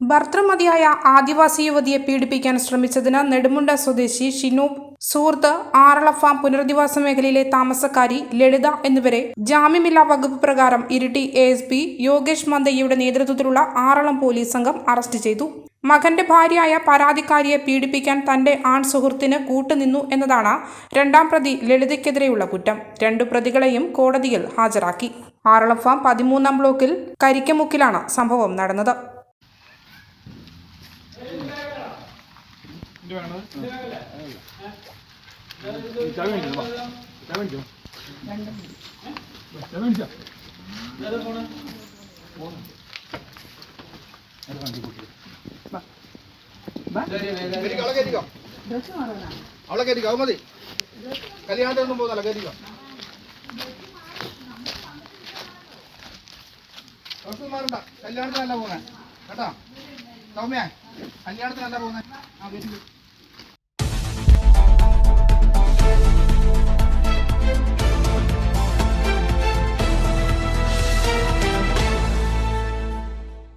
ഭർത്തൃമതിയായ ആദിവാസി യുവതിയെ പീഡിപ്പിക്കാൻ ശ്രമിച്ചതിന് നെടുമുണ്ട സ്വദേശി ഷിനൂബ് സുഹൃത്ത് ആറളഫാം പുനരധിവാസ മേഖലയിലെ താമസക്കാരി ലളിത എന്നിവരെ ജാമ്യമില്ലാ വകുപ്പ് പ്രകാരം Iritty A S P Yogesh മന്ദയ്യയുടെ നേതൃത്വത്തിലുള്ള ആറളം പോലീസ് സംഘം അറസ്റ്റ് ചെയ്തു. മകന്റെ ഭാര്യയായ പരാതിക്കാരിയെ പീഡിപ്പിക്കാൻ തന്റെ ആൺ സുഹൃത്തിന് കൂട്ടുനിന്നു എന്നതാണ് രണ്ടാം പ്രതി ലളിതയ്ക്കെതിരെയുള്ള കുറ്റം. രണ്ടു പ്രതികളെയും കോടതിയിൽ ഹാജരാക്കി. ആറളം ഫാം പതിമൂന്നാം ബ്ലോക്കിൽ കരിക്കമുക്കിലാണ് സംഭവം നടന്നത്. അവളെ കയറ്റിക്കോ അത് മതി കല്യാണത്തിനൊന്നും പോകുന്നല്ല കയറ്റിക്കോ ഡോക്ടർ മാറണ്ട കല്യാണത്തിനല്ല പോകുന്നത് കേട്ടോ? സൗമ്യ കല്യാണത്തിനല്ല പോകുന്നത് ആ കയറ്റിക്കോ